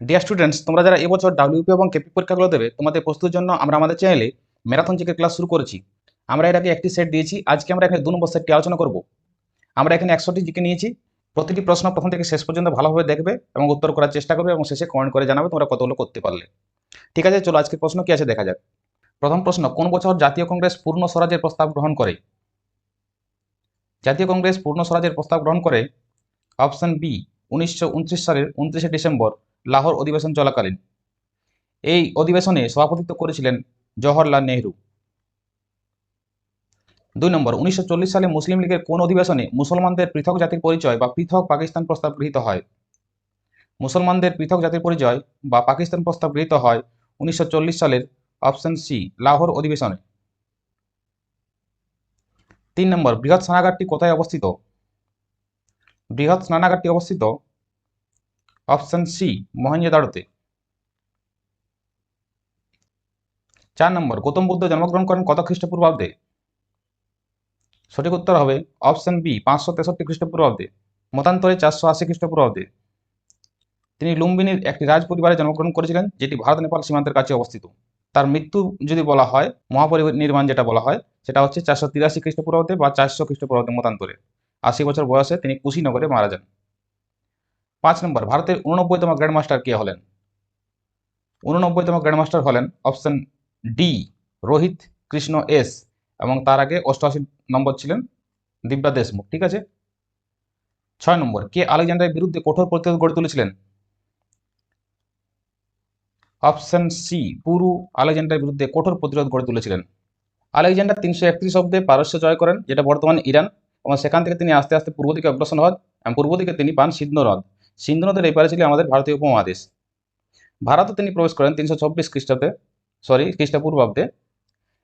Dear students তোমরা যারা এবছর ডাব্লিউপি এবং কেপি পরীক্ষাগুলো দেবে, তোমাদের প্রস্তুতির জন্য আমরা আমাদের চ্যানেলে ম্যারাথন চেকের ক্লাস শুরু করেছি। আমরা এর আগে একটি সেট দিয়েছি, আজকে আমরা এখানে দু নম্বর সেটটি আলোচনা করব। আমরা এখানে একশোটি জিকে নিয়েছি, প্রতিটি প্রশ্ন প্রথম থেকে শেষ পর্যন্ত ভালোভাবে দেখবে এবং উত্তর করার চেষ্টা করবে এবং শেষে কমেন্ট করে জানাবে তোমরা কতগুলো করতে পারলে। ঠিক আছে, চলো আজকের প্রশ্ন কি আছে দেখা যাক। প্রথম প্রশ্ন, কোন বছর জাতীয় কংগ্রেস পূর্ণ স্বরাজের প্রস্তাব গ্রহণ করে? জাতীয় কংগ্রেস পূর্ণ স্বরাজের প্রস্তাব গ্রহণ করে? অপশন বি উনিশশো উনত্রিশ সালের উনত্রিশে ডিসেম্বর। লাহোর অধিবেশন চলাকালীন। এই অধিবেশনে সভাপতিত্ব করেছিলেন জওহরলাল নেহরু। দুই নম্বর, উনিশশো চল্লিশ সালে মুসলিম লীগের কোন অধিবেশনে মুসলমানদের পৃথক জাতির পরিচয় বা পৃথক পাকিস্তান প্রস্তাব গৃহীত হয়? মুসলমানদের পৃথক জাতির পরিচয় বা পাকিস্তান প্রস্তাব গৃহীত হয় উনিশশো চল্লিশ সালের অপশন সি, লাহোর অধিবেশনে। তিন নম্বর, বৃহৎ স্নানাগারটি কোথায় অবস্থিত? বৃহৎ স্নানাগারটি অবস্থিত অপশন সি মহেঞ্জোদাড়োতে চার নম্বর, গৌতম বুদ্ধ জন্মগ্রহণ করেন কত খ্রিস্টপূর্বাব্দে? সঠিক উত্তর হবে অপশন বি পাঁচশো তেষট্টি খ্রিস্টপূর্বাব্দে। মতান্তরে চারশো আশি খ্রিস্টপূর্বাব্দে। তিনি লুম্বিনীর একটি রাজ পরিবারে জন্মগ্রহণ করেছিলেন, যেটি ভারত, নেপাল সীমান্তের কাছে অবস্থিত। তার মৃত্যু যদি বলা হয় মহাপরিনির্মাণ যেটা বলা হয়, সেটা হচ্ছে চারশো তিরাশি খ্রিস্টপূর্বাব্দে বা চারশো খ্রিস্টপূর্বাব্দে মতান্তরে। আশি বছর বয়সে তিনি কুশীনগরে মারা যান। পাঁচ নম্বর, ভারতের উননব্বইতম গ্র্যান্ডমাস্টার কে হলেন? উননব্বইতম গ্র্যান্ডমাস্টার হলেন option D, Rohit Krishna S এবং তার আগে অষ্টআশি নম্বর ছিলেন দিব্যা দেশমুখ, ঠিক আছে? ছয় নম্বর, কে আলেকজান্ডারের বিরুদ্ধে কঠোর প্রতিরোধ গড়ে তুলেছিলেন? অপশন সি, পুরু আলেকজান্ডারের বিরুদ্ধে কঠোর প্রতিরোধ গড়ে তুলেছিলেন। আলেকজান্ডার তিনশো একত্রিশ অব্দে পারস্য জয় করেন, যেটা বর্তমান ইরান এবং সেখান থেকে তিনি আস্তে আস্তে পূর্ব দিকে অগ্রসর হন এবং পূর্ব দিকে তিনি পান সিদ্ধ হ্রদ। সিন্ধু নদের এপারে ছিল আমাদের ভারতীয় উপমহাদেশ। ভারতে তিনি প্রবেশ করেন তিনশো চব্বিশ খ্রিস্টাব্দে সরি খ্রিস্টপূর্বাব্দে।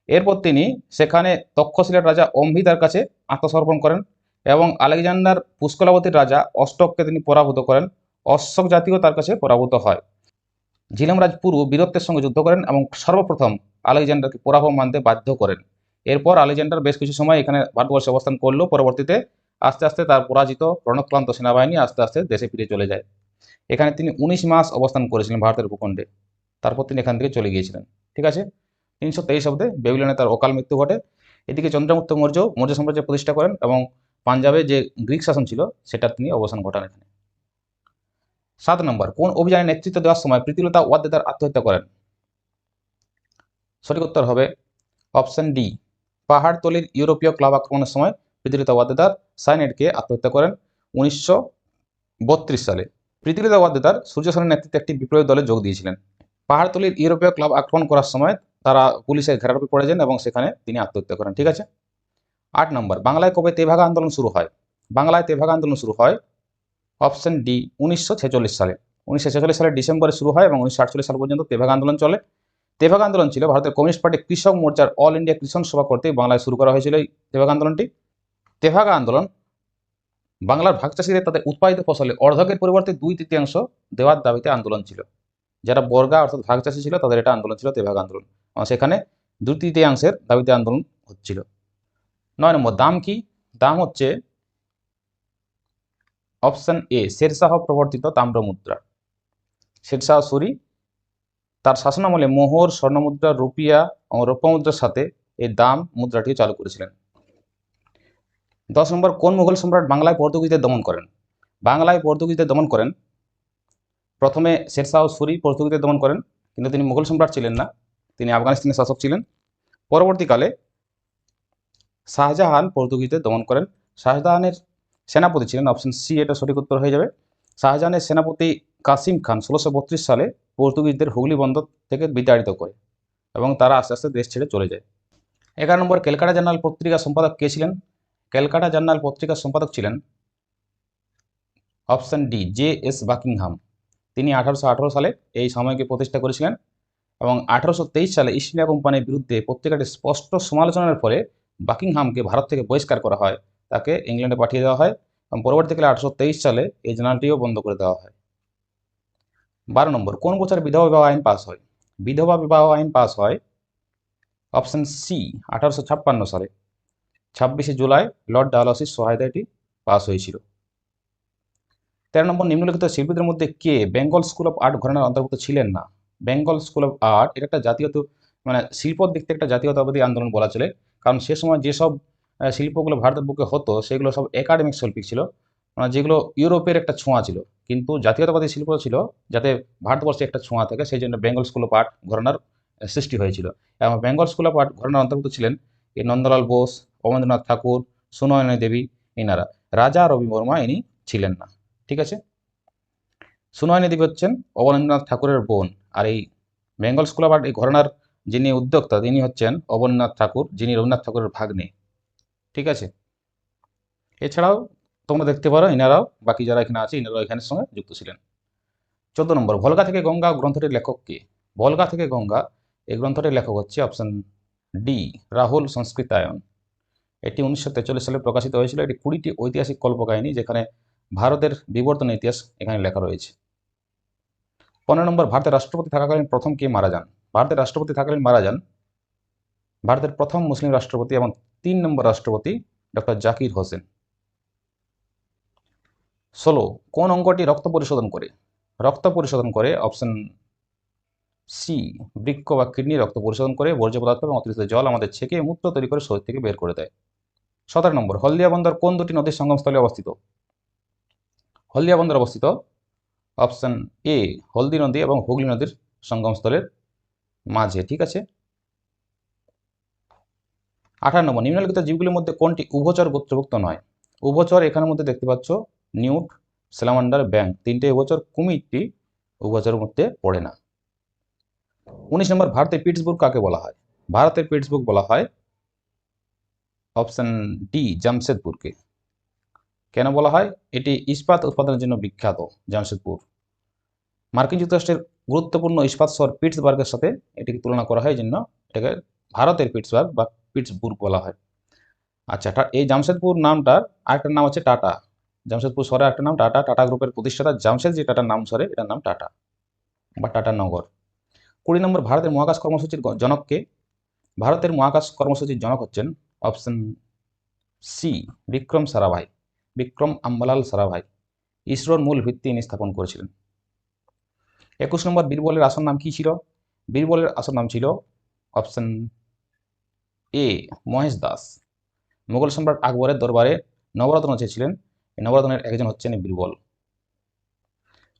এরপর তিনি সেখানে তক্ষশিলার রাজা অম্বিতার কাছে আত্মসমর্পণ করেন এবং আলেকজান্ডার পুষ্কলাবতীর রাজা অষ্টককে তিনি পরাভূত করেন। অশোক জাতীয় তার কাছে পরাভূত হয়। ঝিলামরাজ পুরু বীরত্বের সঙ্গে যুদ্ধ করেন এবং সর্বপ্রথম আলেকজান্ডারকে পরাভব মানতে বাধ্য করেন। এরপর আলেকজান্ডার বেশ কিছু সময় এখানে ভারতবর্ষে অবস্থান করলেও পরবর্তীতে আস্তে আস্তে তার পরাজিত রণক্লান্ত সেনাবাহিনী আস্তে আস্তে দেশে ফিরে চলে যায়। এখানে তিনি উনিশ মাস অবস্থান করেছিলেন ভারতের ভূখণ্ডে। তারপর তিনি এখান থেকে চলে গিয়েছিলেন। ঠিক আছে? তিনশো তেইশ অব্দে বেবিলনে তার অকাল মৃত্যু ঘটে। এদিকে চন্দ্রগুপ্ত মৌর্য মৌর্য সাম্রাজ্য প্রতিষ্ঠা করেন এবং পাঞ্জাবে যে গ্রিক শাসন ছিল, সেটা তিনি অবসান ঘটান এখানে। সাত নম্বর, কোন অভিযানে নেতৃত্ব দেওয়ার সময় প্রীতিলতা ওয়াদ্দেদার আত্মহত্যা করেন? সঠিক উত্তর হবে অপশন ডি, পাহাড়তলির ইউরোপীয় ক্লাব আক্রমণের সময় প্রীতিলতা ওয়াদ্দেদার সাইনেটকে আত্মহত্যা করেন উনিশশো বত্রিশ সালে। প্রীতিলতা ওয়াদ্দেদার সূর্য সেনের নেতৃত্বে একটি বিপ্লবী দলে যোগ দিয়েছিলেন। পাহাড়তলির ইউরোপীয় ক্লাব আক্রমণ করার সময় তারা পুলিশের ঘেরারোপে পড়ে যান এবং সেখানে তিনি আত্মহত্যা করেন, ঠিক আছে? আট নম্বর, বাংলায় কবে তেভাগা আন্দোলন শুরু হয়? বাংলায় তেভাগা আন্দোলন শুরু হয় অপশন ডি, উনিশশো ছেচল্লিশ সালে। উনিশশো সালের ডিসেম্বরে শুরু হয় এবং উনিশশো সাল পর্যন্ত তেভাগা আন্দোলন চলে। তেভাগা আন্দোলন ছিল ভারতের কমিউনিস্ট পার্টি কৃষক মোর্চার অল ইন্ডিয়া কৃষক সভা করতে বাংলায় শুরু করা হয়েছিল এই তেভাগা আন্দোলনটি। তেভাগা আন্দোলন, বাংলার ভাগ চাষিদের তাদের উৎপাদিত ফসলে অর্ধকের পরিবর্তে দুই তৃতীয়াংশ দেওয়ার দাবিতে আন্দোলন ছিল। যারা বর্গা অর্থাৎ ভাগ চাষি ছিল, তাদের এটা আন্দোলন ছিল, তেভাগা আন্দোলন। সেখানে দুই তৃতীয়াংশের দাবিতে আন্দোলন হচ্ছিল। নয় নম্বর, দাম কি? দাম হচ্ছে অপশন এ, শেরশাহ প্রবর্তিত তাম্র মুদ্রা শেরশাহ সুরি, তার শাসনামলে মোহর, স্বর্ণমুদ্রা, রুপিয়া এবং রৌপ্য মুদ্রার সাথে এই দাম মুদ্রাটিও চালু করেছিলেন। দশ নম্বর, কোন মুঘল সম্রাট বাংলায় পর্তুগিজদের দমন করেন? বাংলায় পর্তুগিজদের দমন করেন। প্রথমে শেরশাহ সুরি পর্তুগিজদের দমন করেন, কিন্তু তিনি মুঘল সম্রাট ছিলেন না। তিনি আফগানিস্তানের শাসক ছিলেন। পরবর্তীকালে শাহজাহান পর্তুগিজদের দমন করেন। শাহজাহানের সেনাপতি ছিলেন অপশন সি এটা সঠিক উত্তর হয়ে যাবে। শাহজাহানের সেনাপতি কাসিম খান ষোলোশো সালে পর্তুগিজদের হুগলি বন্দর থেকে বিতাড়িত করে এবং তারা আস্তে আস্তে দেশ ছেড়ে চলে যায়। এগারো নম্বর ক্যালকাটা জার্নাল পত্রিকা সম্পাদক কে ছিলেন? ক্যালকাটা জার্নাল পত্রিকার সম্পাদক ছিলেন option D J S Buckingham. তিনি আঠারোশো আঠারো সালে এই সময়কে প্রতিষ্ঠা করেছিলেন এবং আঠারোশো তেইশ সালে ইস্ট ইন্ডিয়া কোম্পানির বিরুদ্ধে পত্রিকাটির স্পষ্ট সমালোচনার ফলে বাকিংহামকে ভারত থেকে বহিষ্কার করা হয়। তাকে ইংল্যান্ডে পাঠিয়ে দেওয়া হয় এবং পরবর্তীকালে আঠারোশো তেইশ সালে এই জার্নালটিও বন্ধ করে দেওয়া হয়। বারো নম্বর, কোন বছর বিধবা বিবাহ আইন পাস হয়? বিধবা বিবাহ আইন পাস হয় অপশন সি, আঠারোশো ছাপ্পান্ন সালে। ছাব্বিশে জুলাই লর্ড ডালহসির সহায়তায় এটি পাস হয়েছিল। তেরো নম্বর নিম্নলিখিত শিল্পীদের মধ্যে কে বেঙ্গল স্কুল অফ আর্ট ঘরানার অন্তর্ভুক্ত ছিলেন না? বেঙ্গল স্কুল অফ আর্ট এটা একটা জাতীয়ত মানে শিল্পর দিক থেকে একটা জাতীয়তাবাদী আন্দোলন বলা চলে। কারণ সে সময় যেসব শিল্পগুলো ভারতের বুকে হতো, সেগুলো সব একাডেমিক শিল্পী ছিল। মানে যেগুলো ইউরোপের একটা ছোঁয়া ছিল। কিন্তু জাতীয়তাবাদী শিল্প ছিল যাতে ভারতবর্ষে একটা ছোঁয়া থাকে, সেই জন্য বেঙ্গল স্কুল অফ আর্ট ঘরানার সৃষ্টি হয়েছিল। এবং বেঙ্গল স্কুল অফ আর্ট ঘরানার অন্তর্ভুক্ত ছিলেন এই নন্দলাল বোস অমরেন্দ্রনাথ ঠাকুর, সুনয়নী দেবী এনারা। রাজা রবি বর্মা ইনি ছিলেন না, ঠিক আছে? সুনয়নী দেবী হচ্ছেন অবনীন্দ্রনাথ ঠাকুরের বোন আর এই বেঙ্গল স্কুল অফ এই ঘরানার যিনি উদ্যোক্তা, তিনি হচ্ছেন অবনীন্দ্রনাথ ঠাকুর, যিনি রবীন্দ্রনাথ ঠাকুরের ভাগ্নে, ঠিক আছে? এছাড়াও তোমরা দেখতে পারো ইনারাও বাকি যারা এখানে আছে ইনারাও এখানের সঙ্গে যুক্ত ছিলেন। চোদ্দ নম্বর, ভলগা থেকে গঙ্গা গ্রন্থটির লেখক কে? ভলগা থেকে গঙ্গা এই গ্রন্থটির লেখক হচ্ছে অপশন ডি রাহুল সংস্কৃতায়ন। এটি উনিশশো সালে প্রকাশিত হয়েছিল। এটি কুড়িটি ঐতিহাসিক কল্পকাহিনী যেখানে ভারতের বিবর্তন ইতিহাস এখানে লেখা রয়েছে। পনেরো নম্বর, ভারতের রাষ্ট্রপতি থাকাকালীন প্রথম কে মারা যান? ভারতের রাষ্ট্রপতি থাকাকালীন মারা যান ভারতের প্রথম মুসলিম রাষ্ট্রপতি এবং তিন নম্বর রাষ্ট্রপতি ডক্টর জাকির হোসেন। ষোলো, কোন অঙ্গটি রক্ত পরিশোধন করে? রক্ত পরিশোধন করে অপশন সি বৃক্ষ বা কিডনি রক্ত পরিশোধন করে, বর্জ্য পদার্থ এবং অতিরিক্ত জল আমাদের ছেঁকে মূত্র তৈরি করে শরীর থেকে বের করে দেয়। সতেরো নম্বর, হলদিয়া বন্দর কোন দুটি নদীর সঙ্গমস্থলে অবস্থিত? হলদিয়া বন্দর অবস্থিত অপশন এ হলদি নদী এবং হুগলি নদীর সঙ্গমস্থলের মাঝে, ঠিক আছে? আঠারো নম্বর, নিম্নলিখিত জীবগুলির মধ্যে কোনটি উভচর গোত্রভুক্ত নয়? উভচর এখানের মধ্যে দেখতে পাচ্ছ নিউট, স্যালামান্ডার, ব্যাংক, তিনটে উভচর কুমিরটি উভচরের মধ্যে পড়ে না। উনিশ নম্বর ভারতের পিটসবুর্গ কাকে বলা হয়? ভারতের পিটসবুর্গ বলা হয় অপশন ডি, জামশেদপুরকে। কেন বলা হয়? এটি ইস্পাত উৎপাদনের জন্য বিখ্যাত জামশেদপুর। মার্কিন যুক্তরাষ্ট্রের গুরুত্বপূর্ণ ইস্পাত শহর পিটসবার্গের সাথে এটিকে তুলনা করা হয় জন্য এটাকে ভারতের পিটসবার্গ বা পিটসবুর্গ বলা হয়। আচ্ছা এই জামশেদপুর নামটার আরেকটা নাম আছে টাটা। জামশেদপুর শহরের একটা নাম টাটা। টাটা গ্রুপের প্রতিষ্ঠাতা জামশেদ যে টাটার নাম সরে, এটার নাম টাটা বা টাটা নগর। কুড়ি নম্বর, ভারতের মহাকাশ কর্মসূচির জনককে ভারতের মহাকাশ কর্মসূচির জনক হচ্ছেন অপশন সি, বিক্রম সারাভাই, বিক্রম আম্বালাল সারাভাই, ইসরোর মূল ভিত্তি ইনি স্থাপন করেছিলেন। একুশ নম্বর বীরবলের আসল নাম কি ছিল? বীরবলের আসল নাম ছিল অপশন এ, মহেশ দাস। মুঘল সম্রাট আকবরের দরবারে নবরত্ন চেয়েছিলেন। নবরত্নের একজন হচ্ছেন বীরবল।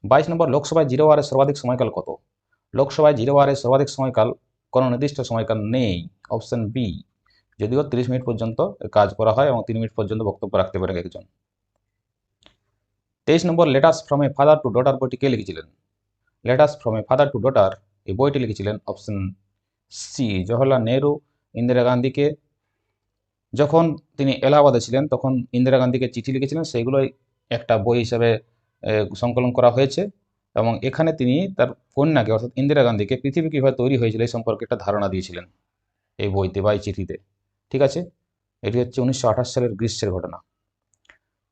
বাইশ নম্বর, লোকসভায় জিরো ওয়ারের সর্বাধিক সময়কাল কত? লোকসভায় জিরো ওয়ারের সর্বাধিক সময়কাল কোনো নির্দিষ্ট সময়কাল নেই। অপশন বি যদিও তিরিশ মিনিট পর্যন্ত কাজ করা হয় এবং তিন মিনিট পর্যন্ত বক্তব্য রাখতে পারে একজন। তেইশ নম্বর letters from a father to daughter বইটি কে লিখেছিলেন? Letters from a father to daughter এই বইটি লিখেছিলেন অপশন সি জওহরলাল নেহরু ইন্দিরা গান্ধীকে যখন তিনি এলাহাবাদে ছিলেন, তখন ইন্দিরা গান্ধীকে চিঠি লিখেছিলেন, সেইগুলোই একটা বই হিসাবে সংকলন করা হয়েছে এবং এখানে তিনি তার কন্যাকে, অর্থাৎ ইন্দিরা গান্ধীকে পৃথিবী কীভাবে তৈরি হয়েছিল এই সম্পর্কে একটা ধারণা দিয়েছিলেন এই বইতে বা এই চিঠিতে। ঠিক আছে? এটি হচ্ছে উনিশশো আঠাশ সালের গ্রীষ্মের ঘটনা।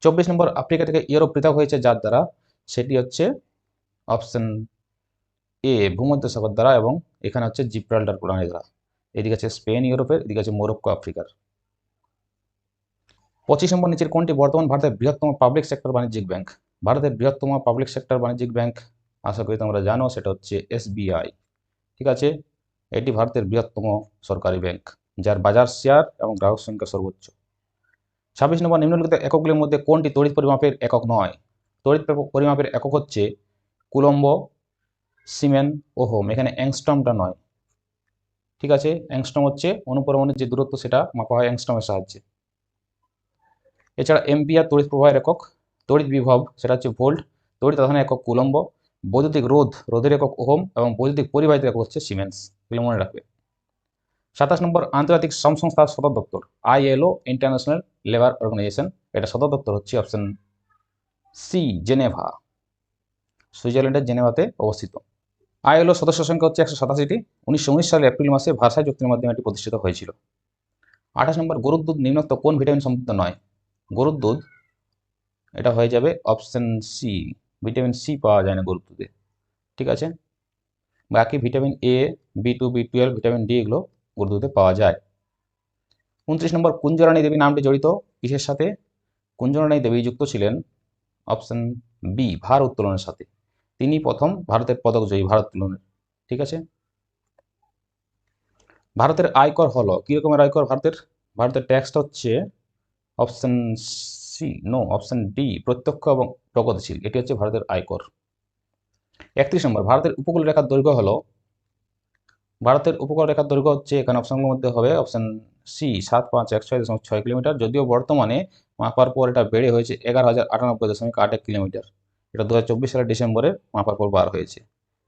চব্বিশ নম্বর আফ্রিকা থেকে ইউরোপ পৃথক হয়েছে যার দ্বারা সেটি হচ্ছে অপশন এ ভূমধ্যসাগর দ্বারা এবং এখানে হচ্ছে জিব্রাল্টার প্রণালী দ্বারা। এদিকে আছে স্পেন ইউরোপের, এদিকে আছে মোরক্কো আফ্রিকার। পঁচিশ নম্বর নিচের কোনটি? বর্তমান ভারতের বৃহত্তম পাবলিক সেক্টর বাণিজ্যিক ব্যাংক ভারতের বৃহত্তম পাবলিক সেক্টর বাণিজ্যিক ব্যাংক আশা করি তোমরা জানো, সেটা হচ্ছে এসবিআই। ঠিক আছে? এটি ভারতের বৃহত্তম সরকারি ব্যাংক যার বাজার শেয়ার এবং গ্রাহক সংখ্যা সর্বোচ্চ। ছাব্বিশ নম্বর নিম্নলিখিত এককগুলির মধ্যে কোনটি তড়িৎ পরিমাপের একক নয়? তড়িৎ পরি- পরিমাপের একক হচ্ছে কুলম্ব, সিমেন ও হোম। এখানে অ্যাংস্ট্রমটা নয়। ঠিক আছে? অ্যাংস্ট্রম হচ্ছে অনুপরমাণুর যে দূরত্ব, সেটা মাপা হয় অ্যাংস্টমের সাহায্যে। এছাড়া এম্পিয়ার তড়িৎ প্রবাহের একক, তড়িৎ বিভব, সেটা হচ্ছে ভোল্ট, তড়িৎ আধানের একক কুলম্ব, বৈদ্যুতিক রোধ, রোধের একক ওহম এবং বৈদ্যুতিক পরিবাহিত একক হচ্ছে সিমেন্স। এগুলো মনে রাখবে। সাতাশ নম্বর আন্তর্জাতিক শ্রম সংস্থার সদর দপ্তর, আইএলও ইন্টারন্যাশনাল লেবার অর্গানাইজেশন এটা সদর দপ্তর হচ্ছে অপশন সি জেনেভা সুইজারল্যান্ডের জেনেভাতে অবস্থিত। আইএলও সদস্য সংখ্যা হচ্ছে একশো সাতাশিটি। উনিশশো উনিশ সালের এপ্রিল মাসে ভাষায় চুক্তির মাধ্যমে এটি প্রতিষ্ঠিত হয়েছিল। আঠাশ নম্বর, গরুর দুধ নিম্নোক্ত কোন ভিটামিন সমৃদ্ধ নয়? গরুর দুধ, এটা হয়ে যাবে অপশন সি ভিটামিন সি পাওয়া যায় না গরুর দুধে। ঠিক আছে? বাকি vitamin A B two B twelve vitamin D এগুলো দুধে পাওয়া যায়। উনত্রিশ নম্বর, কুঞ্জরানী দেবী নামটি জড়িত। কিসের সাথে? কুঞ্জরানী দেবী যুক্ত ছিলেন অপশন বি ভার উত্তোলনের সাথে। তিনি প্রথম ভারতের পদক জয়ী, ভারত উত্তোলনের। ঠিক আছে? ভারতের আয়কর হলো কি রকমের আয়কর ভারতের? ভারতের ট্যাক্সটা হচ্ছে option C no option D প্রত্যক্ষ এবং প্রগতিশীল। এটি হচ্ছে ভারতের আয়কর। একত্রিশ নম্বর, ভারতের উপকূল রেখার দৈর্ঘ্য হলো ভারতের উপকূল রেখার দৈর্ঘ্য হচ্ছে এখানে অপশনগুলোর মধ্যে হবে অপশন সি সাত পাঁচ এক ছয় দশমিক ছয় কিলোমিটার। যদিও বর্তমানে মাপার পর এটা বেড়ে হয়েছে এগারো হাজার আটানব্বই দশমিক আট এক কিলোমিটার। এটা দু হাজার চব্বিশ সালের ডিসেম্বরে মাপার পর বার হয়েছে।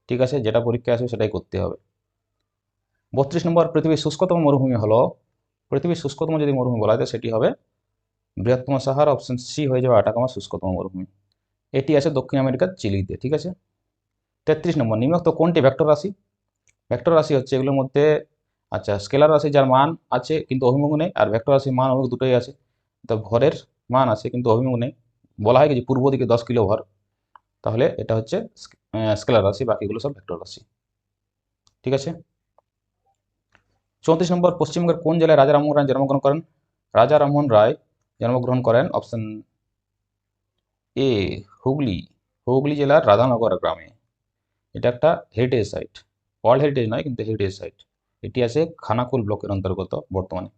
ঠিক আছে, যেটা পরীক্ষা আসবে সেটাই করতে হবে। বত্রিশ নম্বর, পৃথিবীর শুষ্কতম মরুভূমি হলো, পৃথিবীর শুষ্কতম যদি মরুভূমি বলা যায়, সেটি হবে বৃহত্তম সাহার অপশন সি হয়ে যাবে আটাকামা শুষ্কতম মরুভূমি। এটি আছে দক্ষিণ আমেরিকার চিলিতে, ঠিক আছে? তেত্রিশ নম্বর, নিম্নোক্ত কোনটি ভেক্টর রাশি? ভেক্টর রাশি হচ্ছে এগুলোর মধ্যে আচ্ছা স্কেলার রাশি যার মান আছে কিন্তু অভিমুখ নেই, আর ভেক্টর রাশির মান অভিমুখ দুটোই আছে। তো ভরের মান আছে কিন্তু অভিমুখ নেই। বলা হয় যে পূর্ব দিকে দশ কিলো ভর, তাহলে এটা হচ্ছে স্কেলার রাশি, বাকিগুলো সব ভেক্টর রাশি। ঠিক আছে? চৌত্রিশ নম্বর, পশ্চিমবঙ্গের কোন জেলায় রাজা রামমোহন রায় জন্মগ্রহণ করেন? রাজা রামমোহন রায় জন্মগ্রহণ করেন অপশন এ হুগলি। হুগলি জেলার রাধানগর গ্রামে। এটা একটা হেরিটেজ সাইট ওয়ার্ল্ড হেরিটেজ নয়, কিন্তু হেরিটেজ সাইট এটি আছে খানাকুল ব্লকের অন্তর্গত বর্তমানে।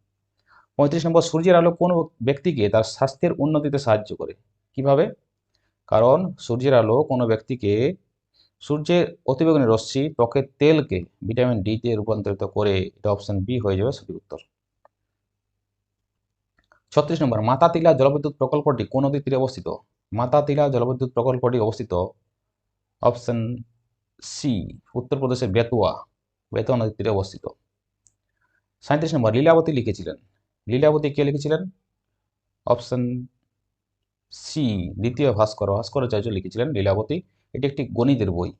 পঁয়ত্রিশ নম্বর, সূর্যের আলো কোন ব্যক্তিকে তার স্বাস্থ্যের উন্নতিতে সাহায্য করে? কীভাবে? কারণ সূর্যের আলো কোনো ব্যক্তিকে সূর্যের অতিবেগুনি রশ্মি, ত্বকের তেলকে ভিটামিন ডি ডিতে রূপান্তরিত করে এটা অপশন বি হয়ে যাবে সঠিক উত্তর। ছত্রিশ নম্বর, মাতাতিলা জলবিদ্যুৎ প্রকল্পটি কোন নদীর তীরে অবস্থিত? মাতাতিলা জলবিদ্যুৎ প্রকল্পটি অবস্থিত অপশন সি, উত্তরপ্রদেশের বেতুয়া বেতুয়া নদীর তীরে অবস্থিত। সাঁত্রিশ নম্বর, লীলাবতী লিখেছিলেন। লীলাবতী কে লিখেছিলেন? অপশন সি, দ্বিতীয় ভাস্কর ভাস্করাচার্য লিখেছিলেন লীলাবতী। এটি একটি গণিতের বই।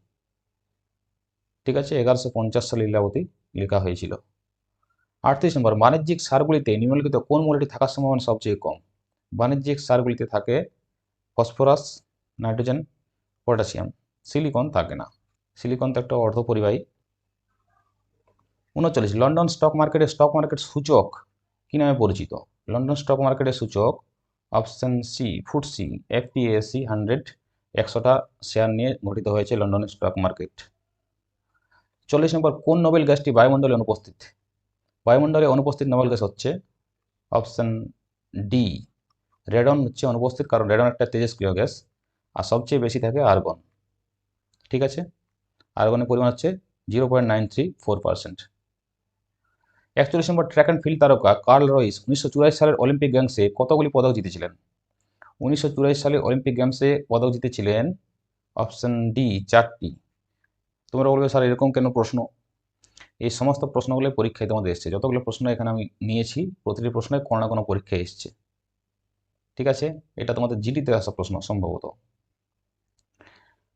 ঠিক আছে, এগারোশো পঞ্চাশ সালে লীলাবতী লেখা হয়েছিল। আটত্রিশ নম্বর, বাণিজ্যিক সারগুলিতে নিম্নলিখিত কোন মূলটি থাকার সম্ভাবনা সবচেয়ে কম? বাণিজ্যিক সারগুলিতে থাকে ফসফরাস, নাইট্রোজেন, পটাশিয়াম। সিলিকন থাকে না। সিলিকন তো একটা অর্ধপরিবাহী উনচল্লিশ লন্ডন স্টক মার্কেটের স্টক মার্কেট সূচক কী নামে পরিচিত? লন্ডন স্টক মার্কেটের সূচক option C Footsie FTSE hundred একশোটা শেয়ার নিয়ে গঠিত হয়েছে লন্ডনের স্টক মার্কেট চল্লিশ নম্বর, কোন নোবেল গ্যাসটি বায়ুমণ্ডলে অনুপস্থিত? বায়ুমণ্ডলে অনুপস্থিত নোবেল গ্যাস হচ্ছে অপশন ডি রেডন হচ্ছে অনুপস্থিত, কারণ রেডন একটা তেজস্ক্রিয় গ্যাস, আর সবচেয়ে বেশি থাকে আর্গন। ঠিক আছে? আর্গনের পরিমাণ হচ্ছে zero point nine three four percent number track and field তারকা কার্ল রয়েস উনিশশো সালের অলিম্পিক গেমসে কতগুলি পদক জিতেছিলেন? উনিশশো সালে অলিম্পিক গেমসে পদক জিতেছিলেন অপশন ডি চারটি। তোমরা বলবে, স্যার, এরকম কেন প্রশ্ন? এই সমস্ত প্রশ্নগুলো পরীক্ষায় তোমাদের এসছে। যতগুলো প্রশ্ন এখানে আমি নিয়েছি, প্রতিটি প্রশ্নে কোনো না কোনো পরীক্ষায় এসছে। ঠিক আছে? এটা তোমাদের জিডিতে আসা প্রশ্ন সম্ভবত।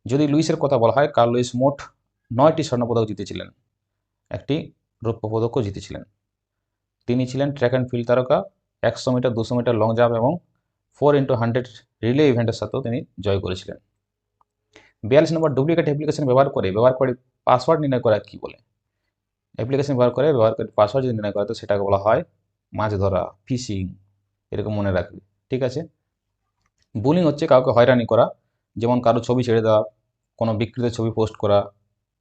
যদি লুইসের কথা বলা হয়, কার্ল লুইস মোট নয়টি স্বর্ণপদক জিতেছিলেন। একটি রৌপ্য পদকও জিতেছিলেন। তিনি ছিলেন ট্র্যাক অ্যান্ড ফিল্ড তারকা, একশো মিটার, দুশো মিটার লং জাম্প এবং ফোর ইন্টু হান্ড্রেড রিলে ইভেন্টের সাথেও তিনি জয় করেছিলেন। বিয়াল্লিশ নম্বর ডুপ্লিকেট অ্যাপ্লিকেশন ব্যবহার করে ব্যবহার করে পাসওয়ার্ড নির্ণয় করা কি বলে? অ্যাপ্লিকেশন ব্যবহার করে ব্যবহার করে পাসওয়ার্ড যদি নির্ণয় করা তো সেটাকে বলা হয় মাছ ধরা ফিশিং এরকম মনে রাখবে। ঠিক আছে? বুলিং হচ্ছে কাউকে হয়রানি করা যেমন কারও ছবি ছেড়ে দেওয়া, কোনো বিকৃত ছবি পোস্ট করা,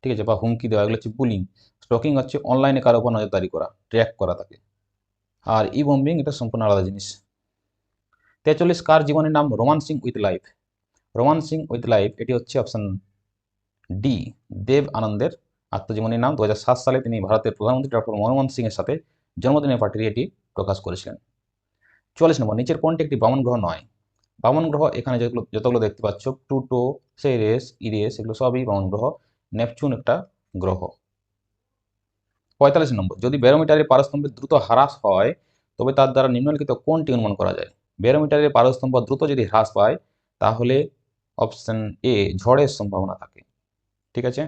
ঠিক আছে, বা হুমকি দেওয়া, এগুলো হচ্ছে বুলিং স্টকিং হচ্ছে অনলাইনে কারও উপর নজরদারি করা ট্র্যাক করা তাকে। আর ই বম্বিং এটা সম্পূর্ণ আলাদা জিনিস। তেচল্লিশ কার জীবনের নাম? Romancing with life. Romancing with life, এটি হচ্ছে অপশন ডি দেব আনন্দের আত্মজীবনীর নাম। দু হাজার সাত সালে তিনি ভারতের প্রধানমন্ত্রী ডক্টর মনমোহন সিংয়ের সাথে জন্মদিনের পার্টির এটি প্রকাশ করেছিলেন। চুয়াল্লিশ নম্বর, নিচের কোনটি একটি বামন গ্রহ নয়? বামন গ্রহ, এখানে যেগুলো, যতগুলো দেখতে পাচ্ছ, প্লুটো, সেরেস, ইরেস, এগুলো সবই বামন গ্রহ, নেপচুন একটা গ্রহ। পঁয়তাল্লিশ নম্বর, যদি ব্যারোমিটারের পারস্তম্ভের দ্রুত হ্রাস হয়, তবে তার দ্বারা নিম্নলিখিত কোনটি অনুমান করা যায়? ব্যারোমিটারের পারস্তম্ভ দ্রুত যদি হ্রাস পায়, তাহলে অপশন এ ঝড়ের সম্ভাবনা থাকে। ঠিক আছে?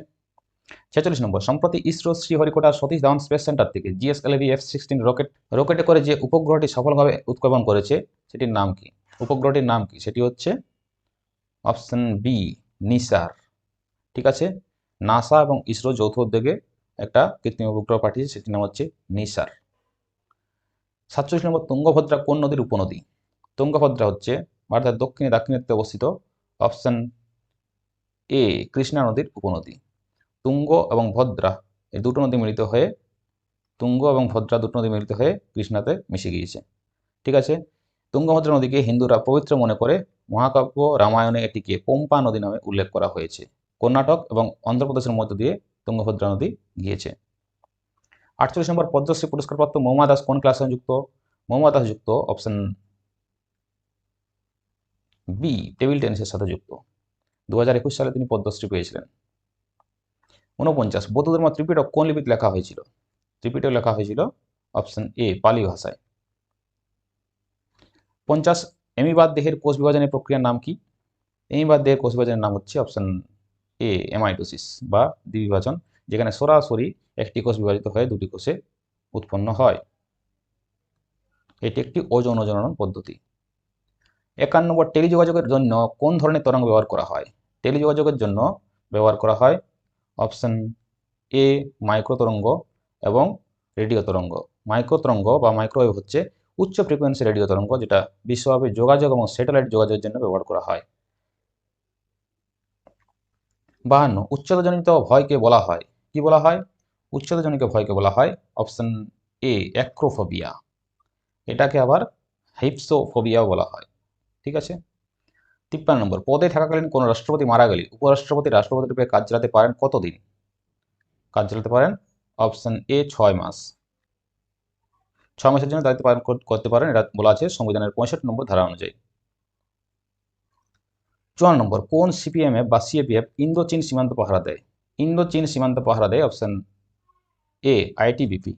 ছেচল্লিশ নম্বর, সম্প্রতি ইসরো শ্রীহরিকোটার সতীশ ধাওয়ান স্পেস সেন্টার থেকে জিএসএলভি এফ সিক্সটিন রকেট, রকেটে করে যে উপগ্রহটি সফলভাবে উৎক্ষেপণ করেছে, সেটির নাম কি? উপগ্রহটির নাম কি? সেটি হচ্ছে অপশন বি, নিসার। ঠিক আছে? নাসা এবং ইসরো যৌথ উদ্যোগে একটা কৃত্রিম উপগ্রহ পাঠিয়েছে, সেটির নাম হচ্ছে নিসার। সাতচল্লিশ নম্বর, তুঙ্গভদ্রা কোন নদীর উপনদী? তুঙ্গভদ্রা হচ্ছে ভারতের দক্ষিণে দাক্ষিণাত্যে অবস্থিত অপশন এ, কৃষ্ণা নদীর উপনদী। তুঙ্গ এবং ভদ্রা, এই দুটো নদী মিলিত হয়ে, তুঙ্গ এবং ভদ্রা দুটো নদী মিলিত হয়ে কৃষ্ণাতে মিশে গিয়েছে। ঠিক আছে? তুঙ্গভদ্রা নদীকে হিন্দুরা পবিত্র মনে করে মহাকাব্য রামায়ণে এটিকে পম্পা নদী নামে উল্লেখ করা হয়েছে। কর্ণাটক এবং অন্ধ্রপ্রদেশের মধ্য দিয়ে তুঙ্গভদ্রা নদী গিয়েছে। আটচল্লিশ নম্বর পদ্মশ্রী পুরস্কারপ্রাপ্ত মৌমা দাস কোন ক্লাসে যুক্ত মৌমা দাস যুক্ত অপশন বি টেবিল টেনিসের সাথে যুক্ত। দু হাজার একুশ সালে তিনি পদ্মশ্রী পেয়েছিলেন। ঊনপঞ্চাশ বৌদ্ধ ধর্ম ত্রিপিটক কোন লিপিতে লেখা হয়েছিল? ত্রিপিটক লেখা হয়েছিল অপশন এ পালি ভাষায়। পঞ্চাশ এমিবাদ দেহের কোষ বিভাজনের প্রক্রিয়ার নাম কি? এমিবাদ দেহের কোষ বিভাজনের নাম হচ্ছে অপশন এ এমাইটোসিস বা দ্বিবিভাজন যেখানে সরাসরি একটি কোষ বিভাজিত হয়ে দুটি কোষে উৎপন্ন হয়। এটি একটি ওজন ওজনন পদ্ধতি। একান্ন নম্বর, টেলিযোগাযোগের জন্য কোন ধরনের তরঙ্গ ব্যবহার করা হয়? টেলিযোগাযোগের জন্য ব্যবহার করা হয় অপশন এ মাইক্রো তরঙ্গ এবং রেডিও তরঙ্গ। মাইক্রো তরঙ্গ বা মাইক্রোওয়েভ হচ্ছে উচ্চ ফ্রিকোয়েন্সি রেডিও তরঙ্গ, যেটা বিশ্বব্যাপী যোগাযোগ এবং স্যাটেলাইট যোগাযোগের জন্য ব্যবহার করা হয়। বাহান্ন, উচ্চতাজনিত ভয়কে বলা হয়। কি বলা হয়? উচ্চতাজনিত ভয়কে বলা হয় অপশন এ অ্যাক্রোফোবিয়া এটাকে আবার হাইপসোফোবিয়াও বলা হয়। ঠিক আছে? তিপ্পান্ন নম্বর, পদে থাকাকালীন কোনো রাষ্ট্রপতি মারা গেলে উপরাষ্ট্রপতি রাষ্ট্রপতি রূপে কাজ চালাতে পারেন কতদিন? কাজ চালাতে পারেন অপশন এ ছয় মাস। ছয় মাসের জন্য দায়িত্ব পালন করতে পারেন। এটা বলা আছে সংবিধানের পঁয়ষট্টি নম্বর ধারা অনুযায়ী। চুয়ান্ন নম্বর, কোন সিপিএমএফ বা সিএপিএফ ইন্দো চীন সীমান্ত পাহারা দেয়? ইন্দো চীন সীমান্ত পাহারা দেয় অপশন এ, আইটিবিপি।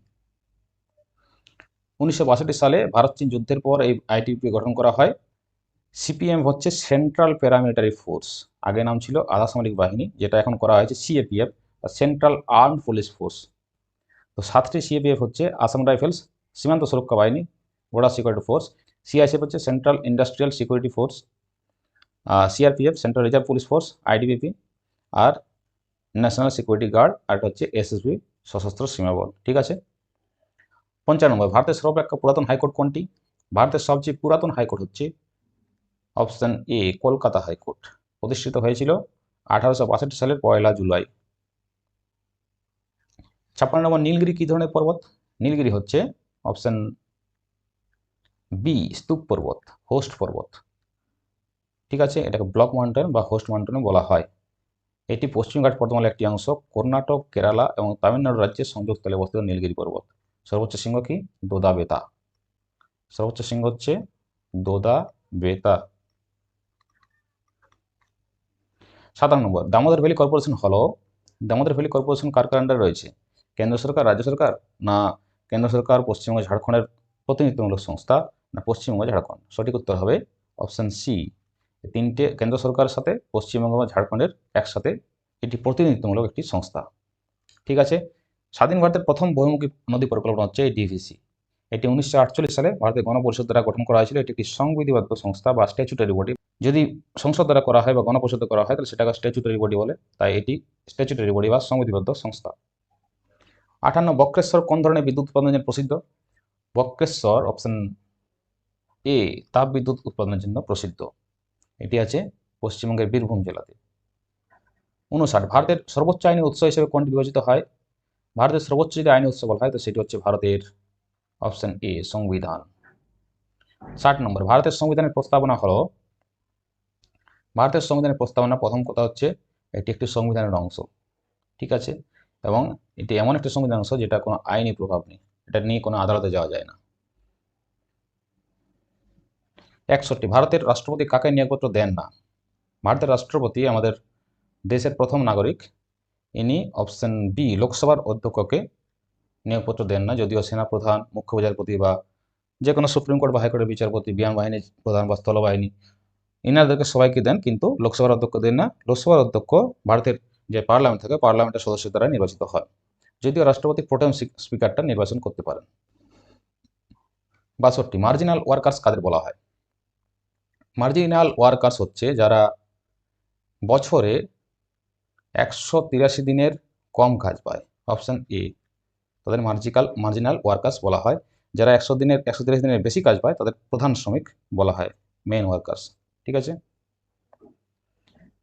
উনিশশো বাষট্টি সালে ভারত চীন যুদ্ধের পর এই আইটিবিপি গঠন করা হয়। সিপিএম হচ্ছে সেন্ট্রাল প্যারামিলিটারি ফোর্স। আগে নাম ছিল আধা সামরিক বাহিনী, যেটা এখন করা হয়েছে CAPF central arm police force. তো সাতটি সিএপিএফ হচ্ছে আসাম রাইফেলস সীমান্ত সুরক্ষা বাহিনী বর্ডার সিকিউরিটি ফোর্স সিআইএসএফ হচ্ছে central industrial security force CRPF central reserve police force IDBP আর ন্যাশনাল সিকিউরিটি গার্ড আর হচ্ছে এসএসবি সশস্ত্র সীমাবল ঠিক আছে? পঞ্চান্ন নম্বর, ভারতের সর্বাপেক্ষা পুরাতন হাইকোর্ট কোনটি? ভারতের সবচেয়ে পুরাতন হাইকোর্ট হচ্ছে অপশান এ, কলকাতা হাইকোর্ট, প্রতিষ্ঠিত হয়েছিল আঠারোশো বাষট্টি সালের পয়লা জুলাই। ছাপ্পান্ন নম্বর, নীলগিরি কী ধরনের পর্বত? নীলগিরি হচ্ছে অপশন বি, স্তূপ পর্বত হোস্ট পর্বত। ঠিক আছে? এটাকে ব্লক মাউন্টেন বা হোস্ট মাউন্টেনও বলা হয়। এটি পশ্চিমঘাট পর্বতমালার একটি অংশ। কর্ণাটক, কেরালা এবং তামিলনাড়ু রাজ্যের সংযোগস্থলে অবস্থিত নীলগিরি পর্বত। সর্বোচ্চ শৃঙ্গ কি? দোদা বেতা সর্বোচ্চ শৃঙ্গ হচ্ছে দোদা বেতা সাতান্ন নম্বর, দামোদর ভ্যালি কর্পোরেশন হলো, দামোদর ভ্যালি কর্পোরেশন কার কার রয়েছে? কেন্দ্র সরকার, রাজ্য সরকার না কেন্দ্র সরকার, পশ্চিমবঙ্গ ঝাড়খণ্ডের প্রতিনিধিত্বমূলক সংস্থা না পশ্চিমবঙ্গ ঝাড়খণ্ড? সঠিক উত্তর হবে অপশন সি তিনটে কেন্দ্র সরকারের সাথে, পশ্চিমবঙ্গ বা ঝাড়খণ্ডের একসাথে এটি প্রতিনিধিত্বমূলক একটি সংস্থা। ঠিক আছে? স্বাধীন ভারতের প্রথম বহুমুখী নদী পরিকল্পনা হচ্ছে এই ডিভিসি এটি উনিশশো আটচল্লিশ সালে ভারতের গণপরিষদ দ্বারা গঠন করা হয়েছিল। এটি একটি সংবিধিবদ্ধ সংস্থা বা স্ট্যাচুটারি বডি যদি সংসদ দ্বারা করা হয় বা গণপরিষদ করা হয়, তাহলে সেটাকে স্ট্যাচুটারি বডি বলে। তাই এটি স্ট্যাচুটারি বডি বা সংবিধিবদ্ধ সংস্থা। আটান্ন, বক্রেশ্বর কোন ধরনের বিদ্যুৎ উৎপাদনের জন্য প্রসিদ্ধ? বক্রেশ্বর অপশন এ তাপ বিদ্যুৎ উৎপাদনের জন্য প্রসিদ্ধ। এটি আছে পশ্চিমবঙ্গের বীরভূম জেলাতে। উনষাট, ভারতের সর্বোচ্চ আইনি উৎস হিসেবে কোনটি বিবেচিত হয়? ভারতের সর্বোচ্চ যদি আইনি উৎস বলা হয়, তো সেটি হচ্ছে ভারতের অপশন এ সংবিধান। ষাট নম্বর, ভারতের সংবিধানের প্রস্তাবনা হলো, ভারতের সংবিধানের প্রস্তাবনা প্রথম কথা হচ্ছে, এটি একটি সংবিধানের অংশ। ঠিক আছে? এবং এটি এমন একটি সংবিধান অংশ যেটা কোনো আইনি প্রভাব নেই। এটা নিয়ে কোনো আদালতে যাওয়া যায় না। একষট্টি, ভারতের রাষ্ট্রপতি কাকে নিয়োগপত্র দেন না? ভারতের রাষ্ট্রপতি আমাদের দেশের প্রথম নাগরিক। ইনি অপশন বি লোকসভার অধ্যক্ষকে নিয়োগপত্র দেন না, যদিও সেনাপ্রধান, মুখ্য বিচারপতি বা যে কোনো সুপ্রিম কোর্ট বা হাইকোর্টের বিচারপতি, বিমান বাহিনীর প্রধান বা স্থলবাহিনী ইনাদেরকে সবাইকে দেন, কিন্তু লোকসভার অধ্যক্ষ দেন না। লোকসভার অধ্যক্ষ ভারতের যে পার্লামেন্ট থাকে, পার্লামেন্টের সদস্য দ্বারা নির্বাচিত হয়। যদিও রাষ্ট্রপতি প্রোটেম স্পিকারটা নির্বাচন করতে পারেন। বাষট্টি মার্জিনাল ওয়ার্কার্স কাদের বলা হয়? মার্জিনাল ওয়ার্কার্স হচ্ছে যারা বছরে একশো তিরাশি দিনের কম কাজ পায়। অপশন এ তাদের মার্জিকাল মার্জিনাল ওয়ার্কার্স বলা হয়। যারা একশো দিনের, একশো তিরাশি দিনের বেশি কাজ পায়, তাদের প্রধান শ্রমিক বলা হয় মেন ওয়ার্কার্স ঠিক আছে?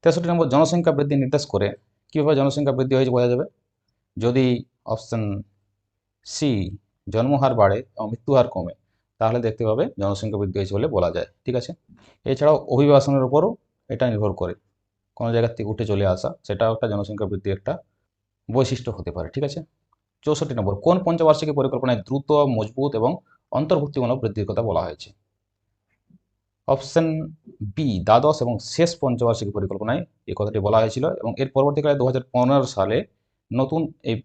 তেষট্টি নম্বর, জনসংখ্যা বৃদ্ধি নির্দেশ করে কীভাবে জনসংখ্যা বৃদ্ধি হয়েছে বোঝা যাবে? যদি অপশান সি জন্মহার বাড়ে এবং মৃত্যুহার কমে, তাহলে দেখতে পাবে জনসংখ্যা বৃদ্ধি হয়েছে বলে বলা যায়, ঠিক আছে? এছাড়াও অভিবাসনের উপরও এটা নির্ভর করে, কোনো জায়গার থেকে উঠে চলে আসা, সেটাও একটা জনসংখ্যা বৃদ্ধির একটা বৈশিষ্ট্য হতে পারে, ঠিক আছে? চৌষট্টি নম্বর, কোন পঞ্চবার্ষিকী পরিকল্পনায় দ্রুত, মজবুত এবং অন্তর্ভুক্তিমূলক বৃদ্ধির কথা বলা হয়েছে? অপশন বি দ্বাদশ এবং শেষ পঞ্চবার্ষিকী পরিকল্পনায় এই কথাটি বলা হয়েছিল এবং এর পরবর্তীকালে দু হাজার পনেরো সালে নতুন এই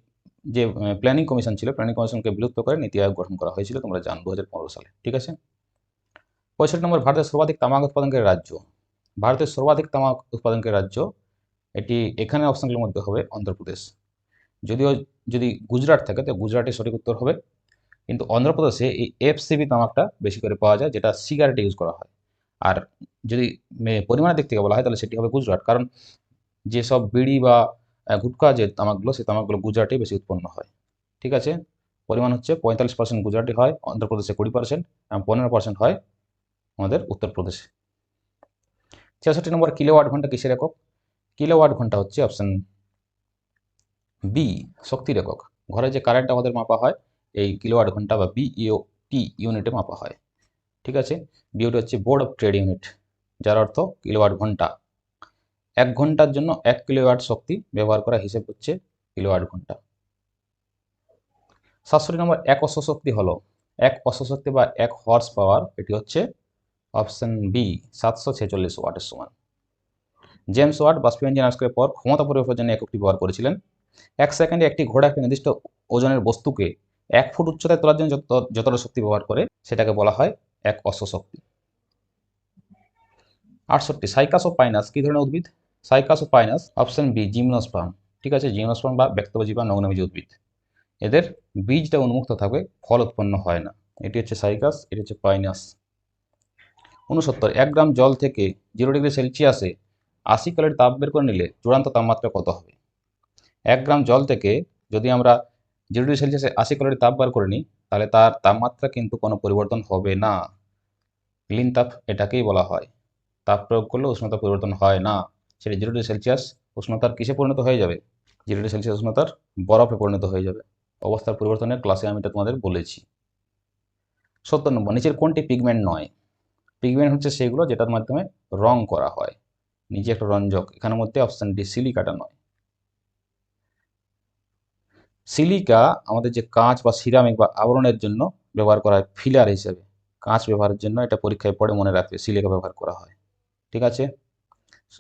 যে প্ল্যানিং কমিশন ছিল প্ল্যানিং কমিশনকে বিলুপ্ত করে নীতি আয়োগ গঠন করা হয়েছিল, তোমরা জান দু হাজার পনেরো সালে, ঠিক আছে? পঁয়ষট্টি নম্বর, ভারতের সর্বাধিক তামাক উৎপাদনকারী রাজ্য। ভারতের সর্বাধিক তামাক উৎপাদনকারী রাজ্য, এটি এখানে অপশনগুলোর মধ্যে হবে অন্ধ্রপ্রদেশ। যদিও, যদি গুজরাট থাকে, তো গুজরাটে সঠিক উত্তর হবে। কিন্তু অন্ধ্রপ্রদেশে এই এফসিবি তামাকটা বেশি করে পাওয়া যায়, যেটা সিগারেটে ইউজ করা হয়। আর যদি পরিমাণের দিক থেকে বলা হয়, তাহলে সেটি হবে গুজরাট। কারণ যেসব বিড়ি বা গুটখা যে তামাকগুলো, সেই তামাকগুলো গুজরাটেই বেশি উৎপন্ন হয়। ঠিক আছে? পরিমাণ হচ্ছে পঁয়তাল্লিশ পার্সেন্ট গুজরাটে হয়, অন্ধ্রপ্রদেশে কুড়ি পার্সেন্ট এবং পনেরো পার্সেন্ট হয় আমাদের উত্তরপ্রদেশে। ছেষট্টি নম্বর কিলোওয়াট ঘণ্টা কিসের একক? কিলোওয়াট ঘণ্টা হচ্ছে অপশন বি, শক্তির একক। ঘরে যে কারেন্ট আমাদের মাপা হয়, এই কিলোওয়াট ঘণ্টা বা বিইও টি ইউনিটে মাপা হয়। ঠিক আছে? বিওটি হচ্ছে বোর্ড অফ ট্রেড ইউনিট যার অর্থ কিলোওয়াট ঘণ্টা। এক ঘণ্টার জন্য এক কিলোওয়াট শক্তি ব্যবহার করা হিসেব হচ্ছে কিলোওয়াট ঘণ্টা। সাতষট্টি নম্বর এক অশ্বশক্তি হলো, এক অশ্বশক্তি বা এক হর্স পাওয়ার এটি হচ্ছে অপশন বি সাতশো ছেচল্লিশ ওয়াটের সমান। জেমস ওয়াট বাষ্পীয় ইঞ্জিন আবিষ্কারের পর ক্ষমতা পরিমাপের জন্য এককটি ব্যবহার করেছিলেন। এক সেকেন্ডে একটি ঘোড়া একটি নির্দিষ্ট ওজনের বস্তুকে এক ফুট উচ্চতায় তোলার জন্য যত যতটা শক্তি ব্যবহার করে, সেটাকে বলা হয় এক অশ্বশক্তি। আটষট্টি, সাইকাস ও পাইনাস, কী ধরনের উদ্ভিদ? সাইকাস ও পাইনাস, অপশন বি জিমনোস্পার্ম ঠিক আছে জিমনোস্পার্ম বা ব্যক্তবজী বা নগ্নবীজ উদ্ভিদ। এদের বীজটা উন্মুক্ত থাকবে, ফল উৎপন্ন হয় না। এটি হচ্ছে সাইকাস, এটি হচ্ছে পাইনাস। উনসত্তর এক গ্রাম জল থেকে জিরো ডিগ্রি সেলসিয়াসে আশি ক্যালোরি তাপ বের করে নিলে চূড়ান্ত তাপমাত্রা কত হবে? এক গ্রাম জল থেকে যদি আমরা জিরো ডিগ্রি সেলসিয়াসে আশি ক্যালোরি তাপ বার করে নিই তাহলে তার তাপমাত্রা কিন্তু কোনো পরিবর্তন হবে না। ক্লিন তাপ এটাকেই বলা হয়। তাপ প্রয়োগ করলে উষ্ণতা পরিবর্তন হয় না। সেটা জিরো ডিগ্রি সেলসিয়াস উষ্ণতার কিসে পরিণত হয়ে যাবে? জিরো ডিগ্রি সেলসিয়াস উষ্ণতার বরফে পরিণত হয়ে যাবে। অবস্থার পরিবর্তনের ক্লাসে আমি এটা তোমাদের বলেছি। সত্তর নম্বর, নিচের কোনটি পিগমেন্ট নয়? পিগমেন্ট হচ্ছে সেগুলো যেটার মাধ্যমে রং করা হয়। নিচে একটা রঞ্জক, এখানের মধ্যে অপশন ডি সিলিকাটা নয়। সিলিকা আমাদের যে কাঁচ বা সিরামিক বা আবরণের জন্য ব্যবহার করা হয়, ফিলার হিসেবে। কাঁচ ব্যবহারের জন্য এটা পরীক্ষায় পড়ে মনে রাখবে, সিলিকা ব্যবহার করা হয়। ঠিক আছে?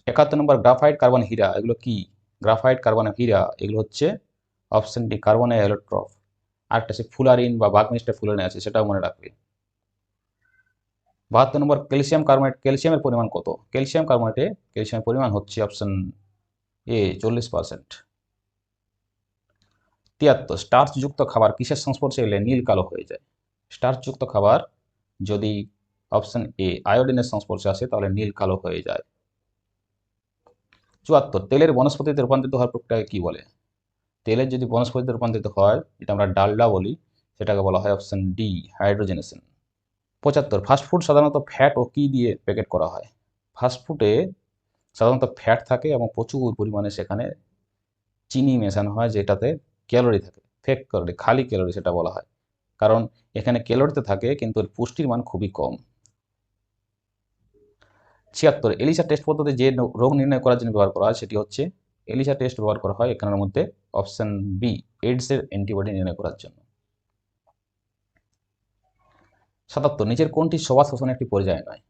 একাত্তর নম্বর, গ্রাফাইট কার্বন হীরা, এগুলো কি? গ্রাফাইট কার্বন হীরা, এগুলো হচ্ছে অপশন ডি, কার্বন অ্যালোট্রফ আরেকটা সে ফুলারিন বা বাগমিস্টার ফুলারিন আছে, সেটাও মনে রাখবে। বাহাত্তর নম্বর, ক্যালসিয়াম কার্বনেট, ক্যালসিয়ামের পরিমাণ কত? ক্যালসিয়াম কার্বনেটে ক্যালসিয়ামের পরিমাণ হচ্ছে অপশন এ, চল্লিশ পার্সেন্ট। তিয়াত্তর, স্টার্চযুক্ত খাবার কিসের সংস্পর্শে এলে নীল কালো হয়ে যায়? স্টার্চযুক্ত খাবার যদি অপশন এ আয়োডিনের সংস্পর্শে আসে, তাহলে নীল কালো হয়ে যায়। চুয়াত্তর, তেলের বনস্পতিতে রূপান্তরিত হওয়ার প্রক্রিয়াকে কি বলে? তেলের যদি বনস্পতিতে রূপান্তরিত হয় যেটা আমরা ডালডা বলি, সেটাকে বলা হয় অপশন ডি হাইড্রোজেনেশন। পঁচাত্তর ফাস্টফুড সাধারণত ফ্যাট ও কি দিয়ে প্যাকেট করা হয়? ফাস্টফুডে সাধারণত ফ্যাট থাকে এবং প্রচুর পরিমাণে সেখানে চিনি মেশানো হয়, যেটাতে ক্যালোরি থাকে ফেক ক্যালোরি খালি ক্যালোরি সেটা বলা হয়। কারণ এখানে ক্যালোরিতে থাকে, কিন্তু এর পুষ্টির মান খুবই কম। ছিয়াত্তর, এলিসা টেস্ট পদ্ধতি যে রোগ নির্ণয় করার জন্য ব্যবহার করা হয়, সেটি হচ্ছে এলিসা টেস্ট ব্যবহার করা হয় এখানের মধ্যে অপশন বি এইডসের অ্যান্টিবডি নির্ণয় করার জন্য। সাতাত্তর, নিচের কোনটি সবার শোষণের একটি পর্যায় নয়?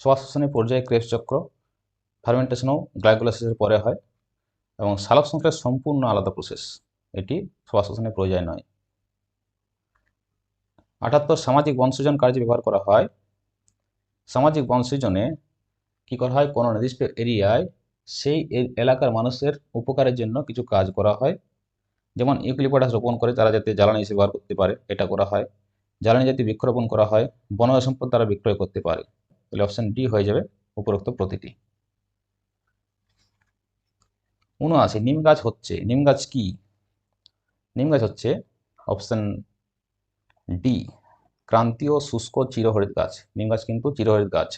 সবার শোষণের পর্যায়ে ক্রেবস চক্র ফার্মেন্টেশনও গ্লাইকোলাইসিসের পরে হয়, এবং সালোক সংশ্লেষ সম্পূর্ণ আলাদা প্রসেস এটি শোষণের পর্যায় নয়। আটাত্তর সামাজিক বংশজন কার্যে ব্যবহার করা হয়। সামাজিক বংশজনে কি করা হয়? কোনো নির্দিষ্ট এরিয়ায় সেই এলাকার মানুষের উপকারের জন্য কিছু কাজ করা হয়। যেমন ইউক্লিপটাস রোপণ করে তারা যাতে জ্বালানি হিসেবে ব্যবহার করতে পারে, এটা করা হয়। জ্বালানি জাতীয় বৃক্ষরোপণ করা হয়। বনজ সম্পদ তারা বিক্রয় করতে পারে। তাহলে অপশন ডি হয়ে যাবে উপরোক্ত প্রতিটি। উনআশি, নিম গাছ হচ্ছে, নিম গাছ কি? নিম গাছ হচ্ছে অপশন ডি, ক্রান্তীয় শুষ্ক চিরহরিত গাছ। নিম গাছ কিন্তু চিরহরিত গাছ।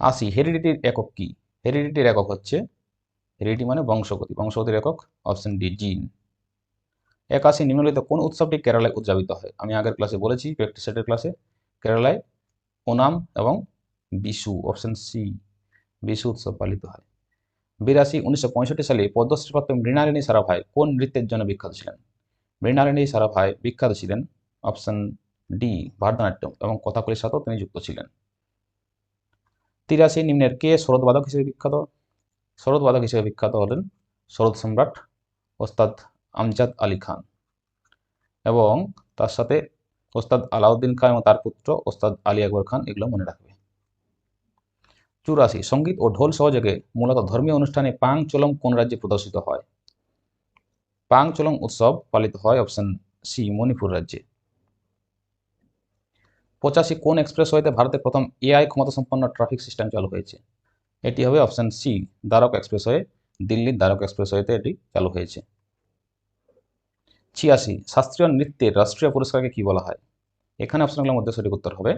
আশি হেরিডিটির একক কি? হেরিডিটির একক হচ্ছে, হেরিডিটি মানে বংশগতি। বংশগতির একক অপশন ডি, জিন। একাশি নিম্নলিখিত কোন উৎসবটি কেরালায় উদযাপিত হয়? আমি আগের ক্লাসে বলেছি প্র্যাকটিস সেটের ক্লাসে কেরালায় ওনাম এবং বিশু, অপশন সি, বিশু উৎসব পালিত হয়। বিরাশি, উনিশশো সালে পদ্মশ্রীপ্রাপ্ত মৃণালিনী সারাভাই কোন নৃত্যের জন্য বিখ্যাত ছিলেন? মৃণালিনী সারাভাই বিখ্যাত ছিলেন। অপশন ডি, ভারতনাট্যম এবং কথাকলির সাথেও তিনি যুক্ত ছিলেন। তিরাশি নিম্নের কে শরৎবাদক হিসেবে বিখ্যাত? শরৎবাদক হিসেবে বিখ্যাত হলেন শরৎ সম্রাট ওস্তাদ আমজাদ আলী খান এবং তার সাথে ওস্তাদ আলাউদ্দিন খান এবং তার পুত্র ওস্তাদ আলী আকবর খান এগুলো মনে রাখবে। চুরাশি, সংগীত ও ঢোল সহযোগে মূলত ধর্মীয় অনুষ্ঠানে পাং চলম কোন রাজ্যে প্রদর্শিত হয়? পাং চলম উৎসব পালিত হয় অপশন সি, মণিপুর রাজ্যে। পঁচাশি, কোন এক্সপ্রেসওয়েতে ভারতের প্রথম এআই ক্ষমতাসম্পন্ন ট্রাফিক সিস্টেম চালু হয়েছে? এটি হবে অপশন সি, দ্বারক এক্সপ্রেসওয়ে, দিল্লির দ্বারক এক্সপ্রেসওয়েতে এটি চালু হয়েছে। ছিয়াশি, শাস্ত্রীয় নৃত্যের রাষ্ট্রীয় পুরস্কারকে কি বলা হয়? এখানে অপশনগুলোর মধ্যে সঠিক উত্তর হবে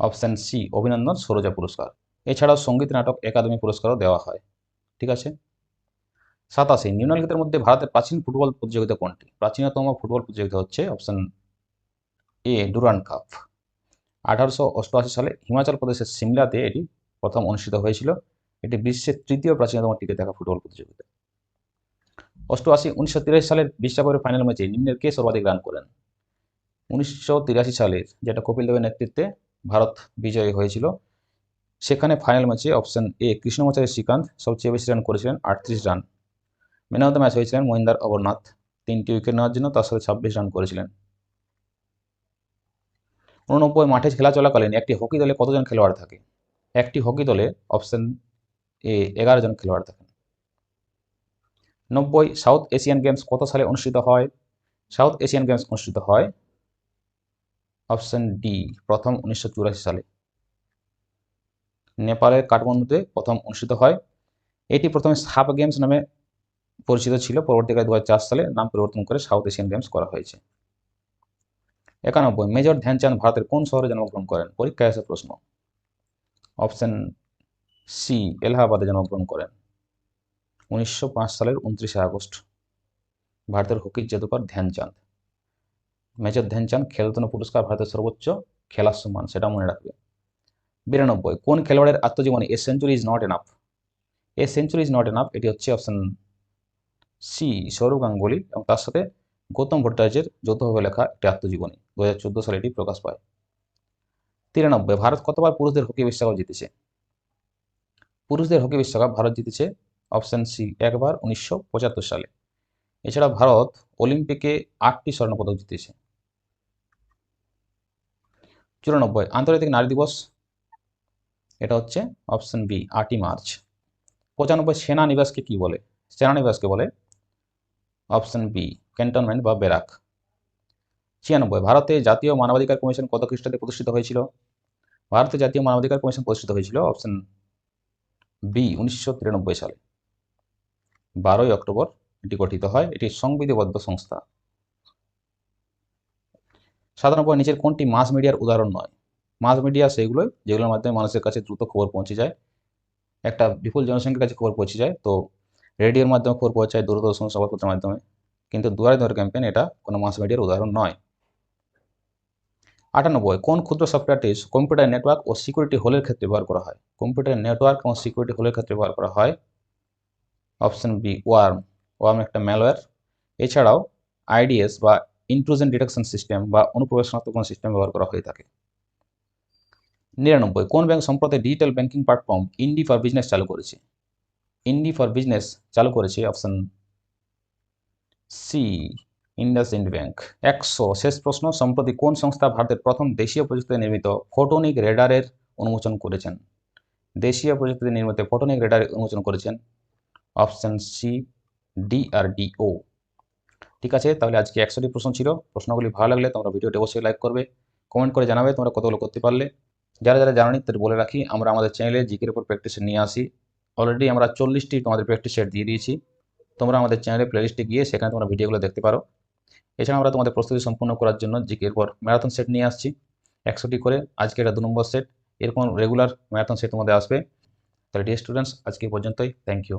অপশন সি, অভিনন্দন সরোজা পুরস্কার। এছাড়াও সংগীত নাটক একাডেমি পুরস্কারও দেওয়া হয়। ঠিক আছে? সাতাশি নিম্নলিখিতের মধ্যে ভারতের প্রাচীন ফুটবল প্রতিযোগিতা কোনটি? প্রাচীনতম ফুটবল প্রতিযোগিতা হচ্ছে অপশন এ, ডুরান কাপ। আঠারোশো অষ্টআশি সালে হিমাচল প্রদেশের সিমলাতে এটি প্রথম অনুষ্ঠিত হয়েছিল। এটি বিশ্বের তৃতীয় প্রাচীনতম টিকে থাকা ফুটবল প্রতিযোগিতা। অষ্টআশি, উনিশশো সালের বিশ্বকাপের ফাইনাল ম্যাচে নিম্নের কে সর্বাধিক রান করেন? উনিশশো তিরাশি সালের যেটা কপিল দেবের নেতৃত্বে ভারত বিজয়ী হয়েছিল। সেখানে ফাইনাল ম্যাচে অপশন এ, কৃষ্ণমাচারী শ্রীকান্ত সবচেয়ে বেশি রান করেছিলেন, আটত্রিশ run. Man of the match হয়েছিলেন মহিন্দার অমরনাথ। তিনটি উইকেট নেওয়ার জন্য তার সাথে ছাব্বিশ রান করেছিলেন। উননব্বই মাঠে খেলা চলাকালীন একটি হকি দলে কতজন খেলোয়াড় থাকে? একটি হকি দলে অপশন এ এগারো জন খেলোয়াড় থাকেন। নব্বই সাউথ এশিয়ান গেমস কত সালে অনুষ্ঠিত হয়? সাউথ এশিয়ান গেমস অনুষ্ঠিত হয় অপশন ডি, প্রথম উনিশশো চুরাশি সালে। নেপালের কাঠমান্ডুতে প্রথম অনুষ্ঠিত হয়। এটি প্রথমে সাপ গেমস নামে পরিচিত ছিল। পরবর্তীকালে দু হাজার চার সালে নাম পরিবর্তন করে সাউথ এশিয়ান গেমস করা হয়েছে। একানব্বই, মেজর ধ্যানচাঁদ ভারতের কোন শহরে জন্মগ্রহণ করেন? পরীক্ষায় আসে প্রশ্ন। অপশন সি এলাহাবাদে জন্মগ্রহণ করেন। উনিশশো পাঁচ সালের উনত্রিশে আগস্ট, ভারতের হকির জাদুকর ধ্যানচাঁদ। মেজর ধ্যানচাঁদ খেলতন পুরস্কার ভারতের সর্বোচ্চ খেলার সম্মান, সেটা মনে রাখবে। বিরানব্বই, কোন খেলোয়াড়ের আত্মজীবনী a century is not enough a century is not enough এটি হচ্ছে অপশন সি সৌরভ গাঙ্গুলি এবং তার সাথে গৌতম ভট্টাচার্যের যৌথভাবে লেখা একটি আত্মজীবনী দু হাজার চোদ্দ সালে এটি প্রকাশ পায়। তিরানব্বই, ভারত কতবার পুরুষদের হকি বিশ্বকাপ জিতেছে? পুরুষদের হকি বিশ্বকাপ ভারত জিতেছে অপশন সি একবার উনিশশো পঁচাত্তর সালে। এছাড়া ভারত অলিম্পিকে আটটি স্বর্ণপদক জিতেছে। চুরানব্বই, আন্তর্জাতিক নারী দিবস, এটা হচ্ছে অপশন বি, আটই মার্চ। পঁচানব্বই সেনা নিবাসকে কি বলে? সেনা নিবাসকে বলে অপশন বি ক্যান্টনমেন্ট বা বেরাক ছিয়ানব্বই, ভারতে জাতীয় মানবাধিকার কমিশন কত খ্রিস্টাব্দে প্রতিষ্ঠিত হয়েছিল? ভারতে জাতীয় মানবাধিকার কমিশন প্রতিষ্ঠিত হয়েছিল অপশন বি উনিশশো তিরানব্বই সালে। বারোই অক্টোবর এটি গঠিত হয়, এটি সংবিধিবদ্ধ সংস্থা। সাধারণত নিচের কোনটি মাস মিডিয়ার উদাহরণ নয়? মাস মিডিয়া সেইগুলোই যেগুলোর মাধ্যমে মানুষের কাছে দ্রুত খবর পৌঁছে যায়। একটা বিপুল জনসংখ্যার কাছে খবর পৌঁছে যায়, তো রেডিওর মাধ্যমে খবর পৌঁছায় দূরদর্শন সংবাদপত্রের মাধ্যমে। কিন্তু দুয়ারে দুয়ারে ক্যাম্পেইন এটা কোনো মাস মিডিয়ার উদাহরণ নয়। আটানব্বই, কোন ক্ষুদ্র সফটওয়্যারটি কম্পিউটার নেটওয়ার্ক ও সিকিউরিটি হোলের ক্ষেত্রে ব্যবহার করা হয়? কম্পিউটার নেটওয়ার্ক এবং সিকিউরিটি হোলের ক্ষেত্রে ব্যবহার করা হয়। অপশন বি ওয়ার্ম ওয়ার্ম একটা ম্যালওয়্যার এছাড়াও আইডিএস বা ইন্ট্রুশন ডিটেকশন সিস্টেম বা অনুপ্রবেশ শনাক্তকরণ সিস্টেম ব্যবহার করা হয়ে থাকে। নিরানব্বই, কোন ব্যাংক সম্প্রতি digital banking platform Indie for business চালু করেছে? ইন্ডি ফর বিজনেস চালু করেছে option C IndusInd bank একশো, শেষ প্রশ্ন, সম্প্রতি কোন সংস্থা ভারতের প্রথম দেশীয় প্রযুক্তিতে নির্মিত ফোটোনিক রেডারের অনুমোচন করেছেন? দেশীয় প্রযুক্তিতে নির্মিত ফোটোনিক রেডারের অনুমোচন করেছেন অপশন সি ডিআরডিও ঠিক আছে, তাহলে আজকে একশোটি প্রশ্ন ছিল, প্রশ্নগুলি ভালো লাগলে তোমরা ভিডিওটি অবশ্যই লাইক করবে কমেন্ট করে জানাবে তোমরা কতগুলো করতে পারলে। যারা যারা জানানি তাদের বলে রাখি, আমরা আমাদের চ্যানেলে জিকের উপর প্র্যাকটিস নিয়ে আসি। অলরেডি আমরা চল্লিশটি তোমাদের প্র্যাকটিস সেট দিয়ে দিয়েছি। তোমরা আমাদের চ্যানেলে প্লেলিস্টে গিয়ে সেখানে তোমরা ভিডিওগুলো দেখতে পারো। এছাড়া আমরা তোমাদের প্রস্তুতি সম্পূর্ণ করার জন্য জিকের পর ম্যারাথন সেট নিয়ে আসছি। একশোটি করে, আজকে এটা দু নম্বর সেট এরকম রেগুলার ম্যারাথন সেট তোমাদের আসবে। তাহলে ডিয়ার স্টুডেন্টস আজকে পর্যন্তই। Thank you